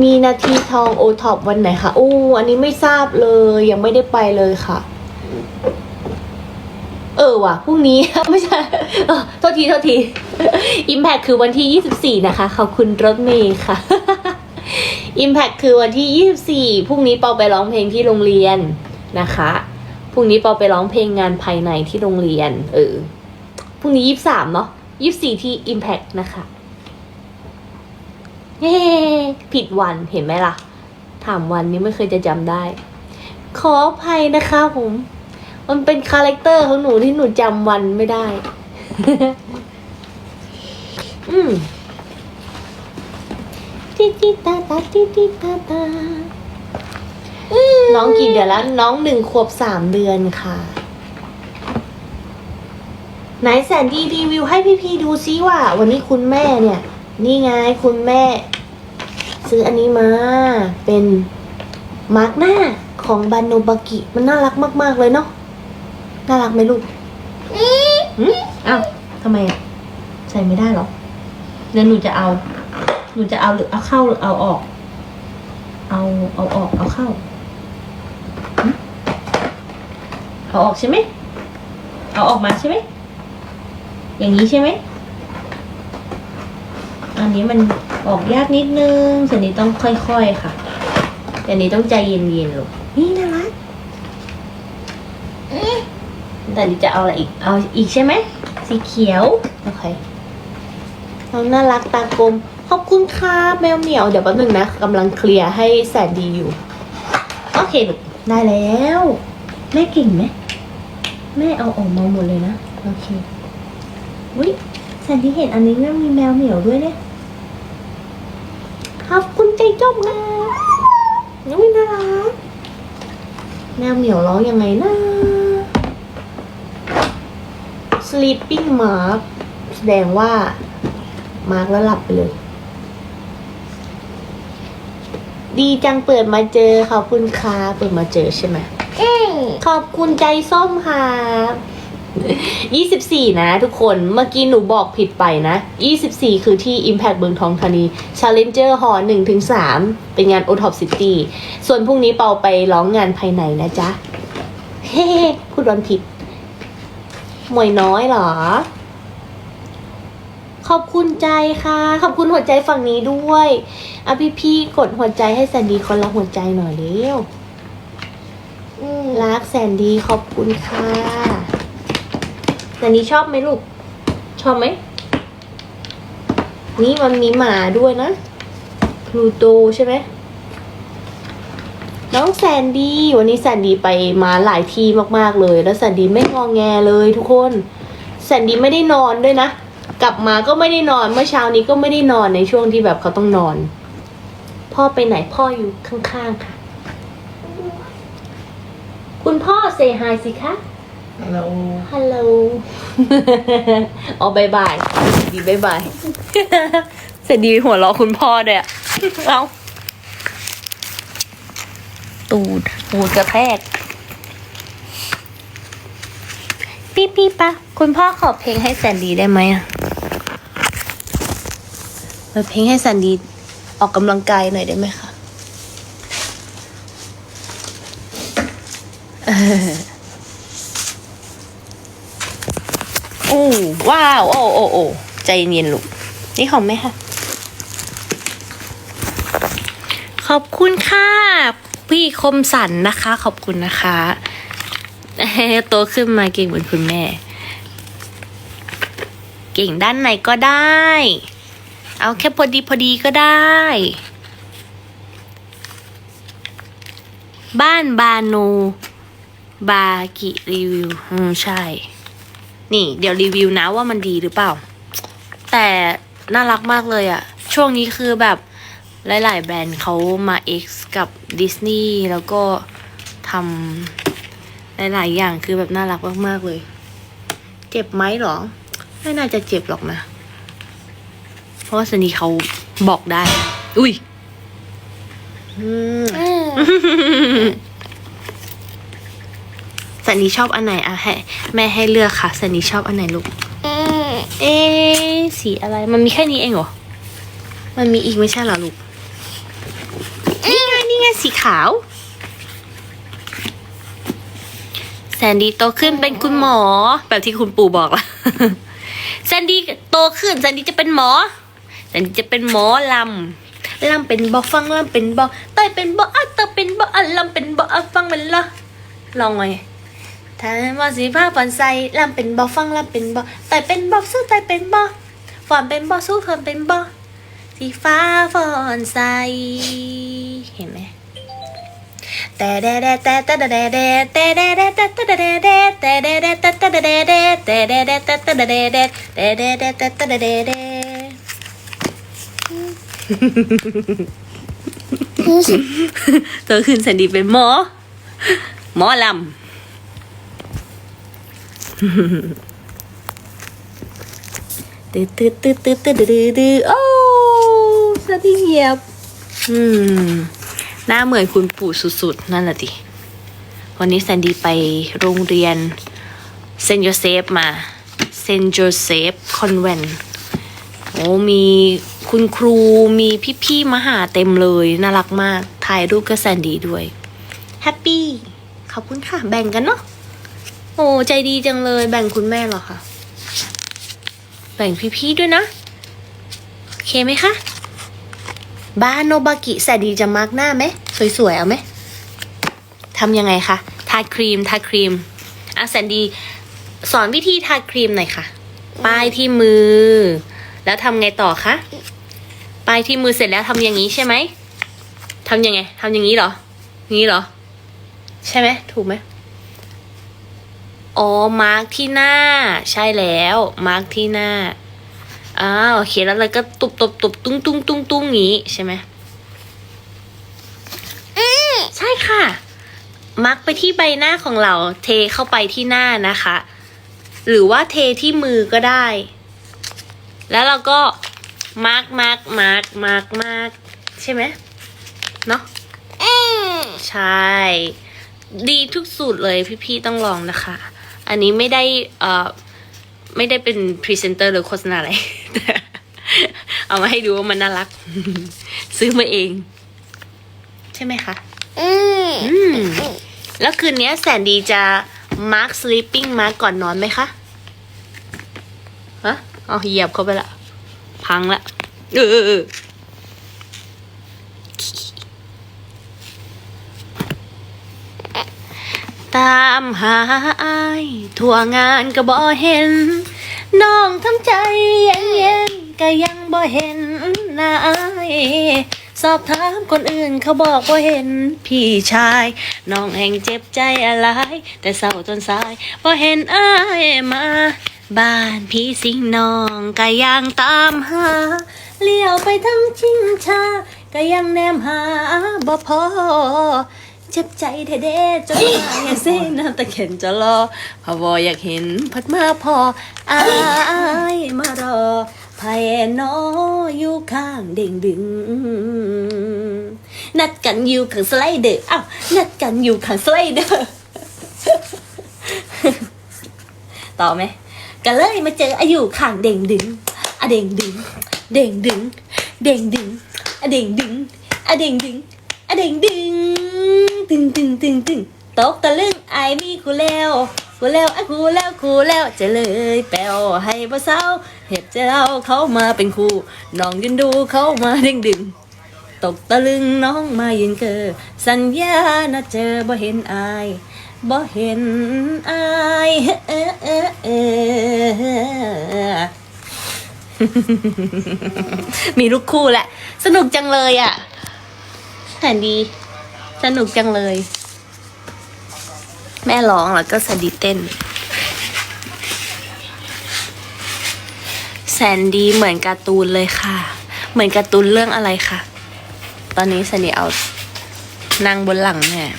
มีนาทีทองโอท็อปวันไหนคะอู้อันนี้ไม่ทราบเลย ยังไม่ได้ไปเลยค่ะ เออว่ะพรุ่งนี้ ไม่ใช่โทษทีโทษที Impact คือวันที่ 24 นะคะขอบคุณรถเมย์ค่ะ Impact คือวันที่ 24พรุ่งนี้เปาไปร้องเพลงที่โรงเรียนนะคะพรุ่งนี้เปาไปร้องเพลงงานภายในที่โรงเรียน เออพรุ่งนี้ 23 เนาะ24 ที่ Impact นะคะ เฮ้ผิดวันเห็นไหมล่ะ ถามวันนี้ไม่เคยจะจำได้ ขออภัยนะคะผม มันเป็นคาแรคเตอร์ของหนูที่หนูจำวันไม่ได้ อืมติติตาตาติติตาตาน้องกี่เดือนแล้ว น้องหนึ่งขวบสามเดือนค่ะ ไหนแสนดีรีวิวให้พี่ๆดูซิว่า วันนี้คุณแม่เนี่ย นี่ไงคุณแม่ ซื้ออันนี้มาเป็นมาร์กหน้าของบานโนบากิ มันน่ารักมาก ๆ เลยเนาะน่ารักไหมลูกหืมอ้าวทำไมอะ ใส่ไม่ได้เหรอเดี๋ยวหนูจะเอา หนูจะเอาหรือเอาเข้าหรือเอาออก เอาเอาออกเอาเข้าหึเอาออกใช่ไหมเอาออกมาใช่ไหมอย่างนี้ใช่ไหม อันนี้มันออกยากนิดนึงส่วนนี้ต้องค่อยๆค่ะแต่นี้ต้องใจเย็นๆลูกนี่น่ารักแต่นี่จะเอาอะไรอีก เอาอีกใช่ไหม สีเขียว โอเคน้องน่ารักตากลม ขอบคุณค่ะแมวเหมียว เดี๋ยวแป๊บนึงนะกำลังเคลียร์ให้แสนดีอยู่ โอเคลูกได้แล้ว แม่เก่งไหม แม่เอาออกมาหมดเลยนะ โอเควิแสนดีเห็นอันนี้นะมีแมวเหมียวด้วยเนี่ย อบคุณใจจมนะน้องน่ารักแมวเหมียวร้องยังไงนะ sleeping mark แสดงว่า มาร์กแล้วหลับไปเลย ดีจังเปิดมาเจอขอบคุณค่ะเปิดมาเจอใช่ไหมขอบคุณใจส้มค่ะ24นะทุกคนเมื่อกี้หนูบอกผิดไปนะ24คือที่ Impact เมืองทองธานี Challenger Hall 1ถึง3เป็นงาน o t o p City ส่วนพรุ่งนี้เปาไปร้องงานภายในนะจ๊ะ เฮ้พูดวันผิด หมวยน้อยเหรอ ขอบคุณใจค่ะ ขอบคุณหัวใจฝั่งนี้ด้วยอะพี่พี่ๆกดหัวใจให้แสนดีคนละหัวใจหน่อยเร็วรักแสนดีขอบคุณค่ะ แสนดีชอบไหมลูก ชอบไหม นี่มันมีหมาด้วยนะพลูโตใช่ไหม น้องแซนดี้วันนี้แซนดี้ไปมาหลายที่มากๆเลย แล้วแซนดี้ไม่งองแงเลยทุกคน แซนดี้ไม่ได้นอนด้วยนะ กลับมาก็ไม่ได้นอน เมื่อเช้านี้ก็ไม่ได้นอนในช่วงที่แบบเขาต้องนอน พ่อไปไหนพ่ออยู่ข้างๆค่ะ คุณพ่อเซฮายสิคะ ฮัลโหล ฮัลโหล อ๋อบายบายดีบายบาย เสร็จดีหัวเราะคุณพ่อด้วยอะเอาตูดตูดกระแทกพี่พี่ปะคุณพ่อขอเพลงให้แซนดีได้ไหมอะเปิดเพลงให้แซนดีออกกำลังกายหน่อยได้ไหมคะ เออ โอ้ว้าว โอ้โอ้โอ้ใจเย็นๆลูก นี่ของแม่ค่ะ ขอบคุณค่ะ พี่คมสันนะคะ ขอบคุณนะคะโตขึ้นมาเก่งเหมือนคุณแม่ เก่งด้านไหนก็ได้ เอาแค่พอดีพอดีก็ได้ บ้านบาโนบากิรีวิว อืมใช่ นี่ เดี๋ยวรีวิวนะว่ามันดีหรือเปล่า แต่น่ารักมากเลยอะช่วงนี้คือแบบหลาย ๆ แบรนด์เขามา X กับดิสนีย์แล้วก็ทำหลาย ๆ อย่างคือแบบน่ารักมาก ๆ เลย เจ็บไหมหรอ ไม่น่าจะเจ็บหรอกนะ เพราะว่าสนีเขาบอกได้ อุ้ย อืม สันนีชอบอันไหนอะให้แม่ให้เลือกค่ะสันนีชอบอันไหนลูกเอะสีอะไรมันมีแค่นี้เองเหรอมันมีอีกไม่ใช่เหรอลูกไงสีขาวแซนดี้โตขึ้นเป็นคุณหมอ แบบที่คุณปู่บอกละแซนดี้โตขึ้นแซนดี้จะเป็นหมอแซนดี้จะเป็นหมอลำลำเป็นบอฟังลำเป็นบอเต้ยเป็นบออะเต้ยเป็นบออะลำเป็นบออะฟังเป็นละลองไง ถ้าว่าสีผ้าฝันใสลำเป็นบอฟังลำเป็นบอเต้ยเป็นบอสู้เต้ยเป็นบอฝันเป็นบอสู้ฝันเป็นบอสีฟ้าฝอนใสเห็นไหมแต่แดแดแต่แต่แดแดแต่แดแดแต่แต่แดแดแต่แดแดแต่แต่แดแดแต่แดแดแต่แต่แดแดแต่แดแดแต่แต่แดแดตัวขึ้นสันดีเป็นหมอ หมอลำ ตืดตืดตืดตืดตืดตืดตืดโอ้สวัสดีเหยียบอืมหน้าเหมือนคุณปู่สุดๆ นั่นแหละดิวันนี้แซนดี้ไปโรงเรียนเซนโยเซฟมาเซนโยเซฟคอนแวนโอ้มีคุณครูมีพี่ๆมาหาเต็มเลย น่ารักมาก ถ่ายรูปกับแซนดี้ด้วย แฮปปี้ ขอบคุณค่ะ แบ่งกันเนาะ โอ้ใจดีจังเลยแบ่งคุณแม่เหรอคะแบ่งพี่ๆด้วยนะ โอเคไหมคะบ้านโนบากิแสนดีจะมาร์กหน้าไหม สวยๆ เอาไหมทำยังไงคะ ทาครีม ทาครีมอะแสนดี สอนวิธีทาครีมหน่อยค่ะ ป้ายที่มือ แล้วทำไงต่อคะ ป้ายที่มือเสร็จแล้วทำอย่างนี้ใช่ไหมทำยังไงทำอย่างนี้เหรอ นี้เหรอ ใช่ไหม ถูกไหม อ๋อ มาร์กที่หน้า ใช่แล้ว มาร์กที่หน้าอ่าโอเคแล้วเราก็ตุบตุบตุบตุ้งตุ้งตุ้งตุ้งงี้ใช่ไหมใช่ค่ะมักไปที่ใบหน้าของเรา เทเข้าไปที่หน้านะคะ หรือว่าเทที่มือก็ได้ แล้วเราก็มาร์กมาร์กมาร์กมาร์กมาร์กใช่ไหมเนาะใช่ ดีทุกสูตรเลยพี่ๆต้องลองนะคะ อันนี้ไม่ได้เอ่อไม่ได้เป็นพรีเซนเตอร์หรือโฆษณาอะไรแต่เอามาให้ดูว่ามันน่ารัก ซื้อมาเอง ใช่ไหมคะ อืมแล้วคืนนี้แสนดีจะมาร์คสลิปปิ้งมาก่อนนอนไหมคะฮะเอาเหยียบเข้าไปละ พังละ เออเออเออ ตามหาอายทั่วงานก็บ่เห็น น้องทำใจเย็นเย็นๆก็ยังบ่เห็นหน้าอายสอบถามคนอื่นเขาบอกว่าเห็นพี่ชาย น้องแห่งเจ็บใจอะไร แต่เศร้าจนสายบ่เห็นอายมา บ้านพี่สิงน้องก็ยังตามหา เลี้ยวไปทั้งชิงชาก็ยังแนมหาบ่พอ เจ็บใจแท้เด้จนมาอยาเส้นน้ำตะเข็นจะรอพะวออยากเห็นพัดมาพออายมารอภายนออยู่ข้างเด้งดึง นัดกันอยู่ข้างสไลเดอร์อ้าวนัดกันอยู่ข้างสไลเดอร์ต่อไหมก็เลยมาเจออายุข้างเด้งดึงอะเด้งดึง เด้งดึง เด้งดึงอะเด้งดึงอะเด้งดึงอะเด้งดึง ตึงตึงตึงตึงตกตะลึงไอมีคูแล้วคูแล้วไอายคูแล้วคูแล้วจะเลยแปลให้บ่เศร้าเห็บจะเอาเขามาเป็นครูน้องยืนดูเขามาด้งดึงตกตะลึงน้องมายืนเกอสัญญานะเจอบ่เห็นอายบ่เห็นอายเออเออเออมีลูกคู่แหละ สนุกจังเลยอะแสนดี สนุกจังเลย แม่ร้องแล้วก็สนดีเต้น แสนดีเหมือนการ์ตูนเลยค่ะ เหมือนการ์ตูนเรื่องอะไรคะตอนนี้แสนดีเอานั่งบนหลังเนี่ย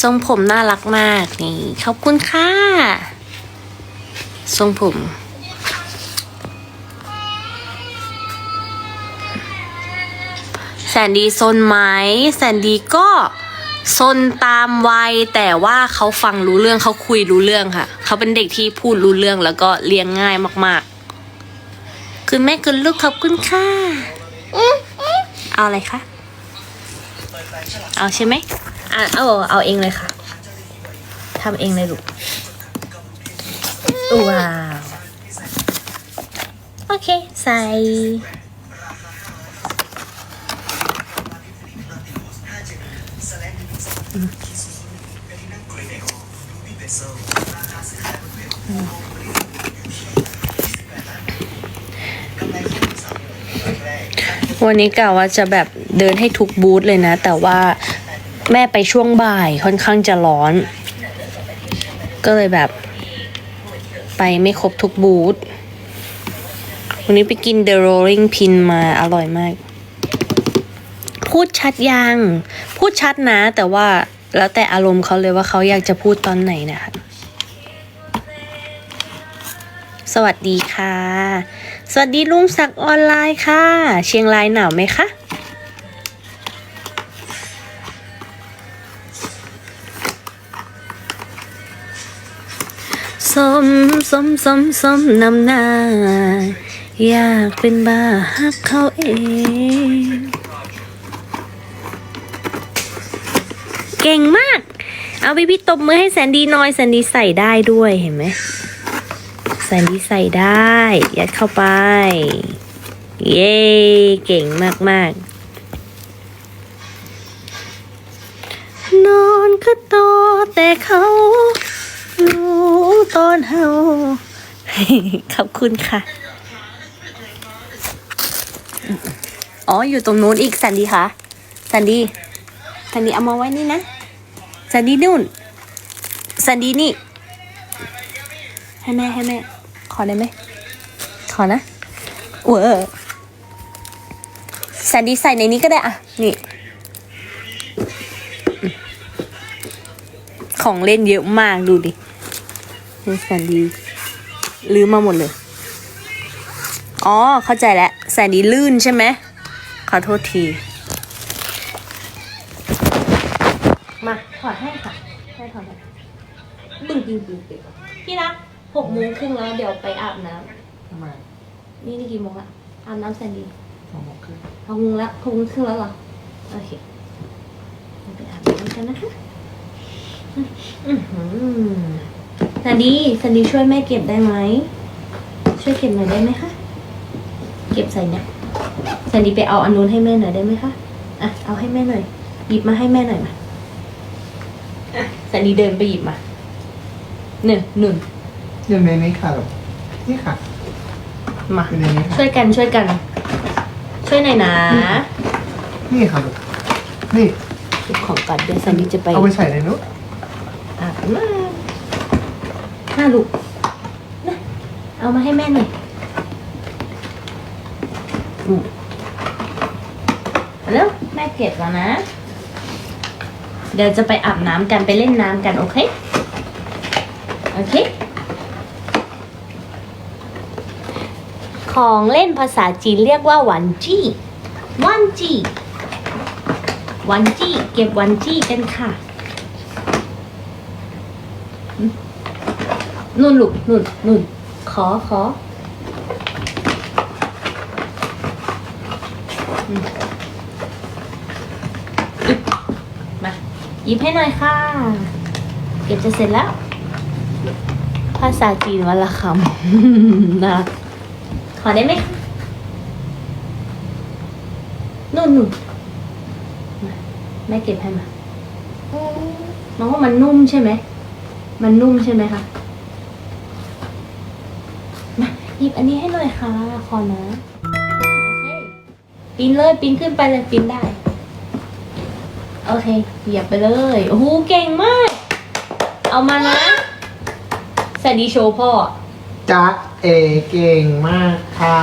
ทรงผมน่ารักมากนี่ ขอบคุณค่ะ ทรงผม แสนดีซนไหมแสนดีก็ซนตามวัยแต่ว่าเขาฟังรู้เรื่องเขาคุยรู้เรื่องค่ะ เขาเป็นเด็กที่พูดรู้เรื่องแล้วก็เลี้ยงง่ายมากๆ คุณแม่คุณลูกขอบคุณค่ะเอาอะไรคะเอาใช่ไหมอะเอาเอาเองเลยค่ะทำเองเลยลูกว้าว โอเค ใส่ วันนี้กะว่าจะแบบเดินให้ทุกบูธเลยนะ แต่ว่าแม่ไปช่วงบ่ายค่อนข้างจะร้อน ก็เลยแบบ ไปไม่ครบทุกบูธวันนี้ไปกิน The Rolling Pin มาอร่อยมาก พูดชัดยัง พูดชัดนะ แต่ว่าแล้วแต่อารมณ์เขาเลยว่าเขาอยากจะพูดตอนไหนนะคะสวัสดีค่ะ สวัสดีลุงศักออนไลน์ค่ะ เชียงรายหนาวไหมคะ สมสมสมสมนำหน้า อยากเป็นบ้าฮักเขาเอง เก่งมาก เอาพี่พี่ตบมือให้แสนดีน้อยแสนดีใส่ได้ด้วยเห็นไหม แสนดี้ใส่ได้ ยัดเข้าไป เย้เก่งมากมาก ๆ นอนก็โตแต่เขารู้ตอนเฮาขอบคุณค่ะ อ๋อ อยู่ตรงนู้นอีกแซนดี้คะแซนดี้แซนดี้เอามาไว้นี่นะแซนดี้นู่นแซนดี้นี่ให้แม่ให้แม่ อได้ไหม ขอนะเวอร์แซนดี้ใส่ในนี้ก็ได้อะนี่ ของเล่นเยอะมากดูดินี่แซนดี้ลืมมาหมดเลย อ๋อ เข้าใจแล้วแซนดี้ลื่นใช่ไหม ขอโทษที มา ถอดให้ค่ะให้ถอดให้บึ้งบึ้งบึ้งบึ้งพี่รัก หกโมงครึ่งแล้วเดี๋ยวไปอาบน้ทำไมำนี่นี่กี่โมงละอาบน้ำแซนดี้สองโมงครึ่งหกโมงละหกโมงครึ่งแล้วเหรอโอเคเราไปอาบน้ำกันนะคะอื้อหือแซนดี้แซนดี้ช่วยแม่เก็บได้ไหมช่วยเก็บหน่อยได้ไหมคะเก็บใส่เนี่ยแซนดี้ไปเอาอันนู้นให้แม่หน่อยได้ไหมคะอะเอาให้แม่หน่อยหยิบมาให้แม่หน่อยมาอะแซนดี้เดินไปหยิบมาหนึ่งหนึ่ง อยู่ในนี้ค่ะลูกนี่ค่ะมาอยู่ในนี้ค่ะช่วยกันช่วยกัน ช่วยหน่อยนะนี่ค่ะลูกนี่เก็บของก่อนเดี๋ยวแซนดี้จะไปเอาไปใส่ในนู้นอาบน้ำห้าลูกนะเอามาให้แม่หน่อยอืมแล้วแม่เก็บแล้วนะ เดี๋ยวจะไปอาบน้ำกันไปเล่นน้ำกันโอเค โอเค ของเล่นภาษาจีนเรียกว่าหวันจี้วันจี้วันจี้เก็บวันจี้กันค่ะนุ่นลูกนุ่นนุ่นขอขอมอึ๊บมาหยิบให้หน่อยค่ะ เก็บจะเสร็จแล้ว ภาษาจีนวันละคำนะ ขอได้ไหมนุ่นนุ่นมาแม่เก็บให้มาน้องว่ามันนุ่มใช่ไหม มันนุ่มใช่ไหมคะมาหยิบอันนี้ให้หน่อยค่ะ ขอนะโอเคปีนเลยปีนขึ้นไปเลยปีนได้ โอเคเหยียบไปเลยโอ้โหเก่งมาก เอามานะสวัสดีโชว์พ่อจ๊ะ เอเก่งมากค่ะ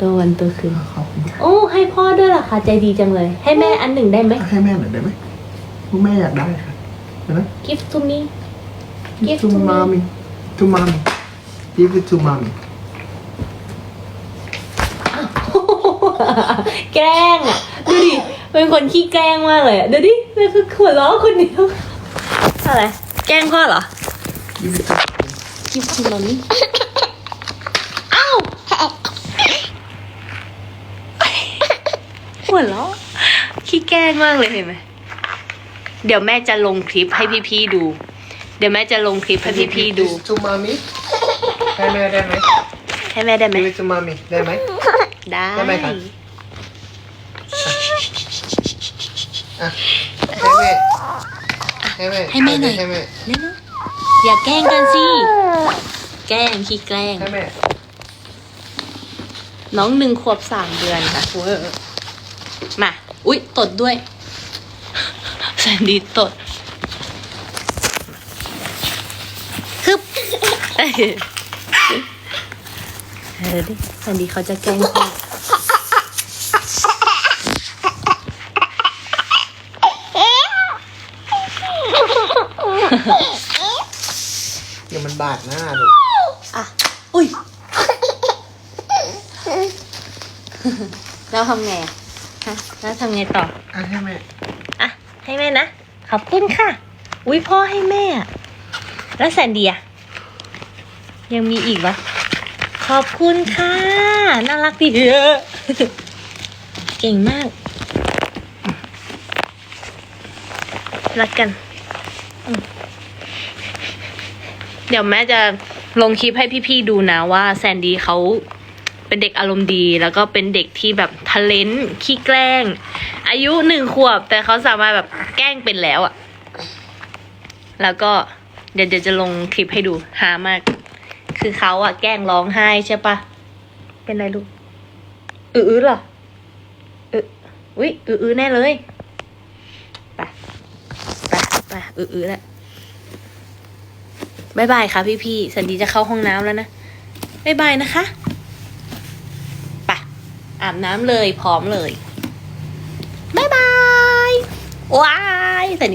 ตัววันตัวคืน ขอบคุณค่ะโอ้ ให้พ่อด้วยเหรอคะใจดีจังเลย ให้แม่อันหนึ่งได้ไหมให้แม่หน่อยได้ไหมลูกแม่อยากได้ค่ะเห็นไหม Give to me Give to to me mommy to mommy give it to mommy แกล้งอะ ดูดิ เป็นคนขี้แกล้งมากเลยอะดูดิมันคือหัวล้อคนเดียวอะไร แกล้งพ่อเหรอ give it to mommy กิฟต์ที่มันอ้าวหัวเราะขี้แกล้งมากเลยเห็นไหมเดี๋ยวแม่จะลงคลิปให้พี่ๆดู เดี๋ยวแม่จะลงคลิปให้พี่ๆดู จูมามิให้แม่ได้ไหมให้แม่ได้ไหมจูมามิได้ไหมได้ได้ไหมคะให้แม่ให้แม่หน่อยให้แม่ อย่าแกล้งกันสิ แกล้งขี้แกล้งให้แม่น้องหนึ่งขวบสามเดือนค่ะเวอร์มา อุ๊ย ตดด้วย แซนดี้ตดฮึบเอ้ยเออดิแซนดี้เขาจะแกล้งพ่อ เดี๋ยวมัน บาดหน้าลูกอะ อุ้ย แล้วทำไงอะฮะแล้วทำไงต่อ อะให้แม่อะ ให้แม่นะ ขอบคุณค่ะ อุ้ยพ่อให้แม่อะแล้วแซนเดียยังมีอีกวะขอบคุณค่ะ น่ารักดีเยอะเก่งมาก รักกันอืม เดี๋ยวแม่จะลงคลิปให้พี่ๆดูนะว่าแซนดี้เขาเป็นเด็กอารมณ์ดี แล้วก็เป็นเด็กที่แบบทะเลนขี้แกล้ง อายุหนึ่งขวบ แต่เขาสามารถแบบแกล้งเป็นแล้วอะแล้วก็เดี๋ยวเดี๋ยวจะลงคลิปให้ดูฮามาก คือเขาอะแกล้งร้องไห้ใช่ปะเป็นไรลูกอืออื้อเหรออืออุ้ยอืออื้อแน่เลยไปไปไปอืออื้อแล้ว บายบายค่ะพี่พี่สันดีจะเข้าห้องน้ำแล้วนะบายบายนะคะปะอาบน้ำเลยพร้อมเลยบายบายว้ายแต่นี่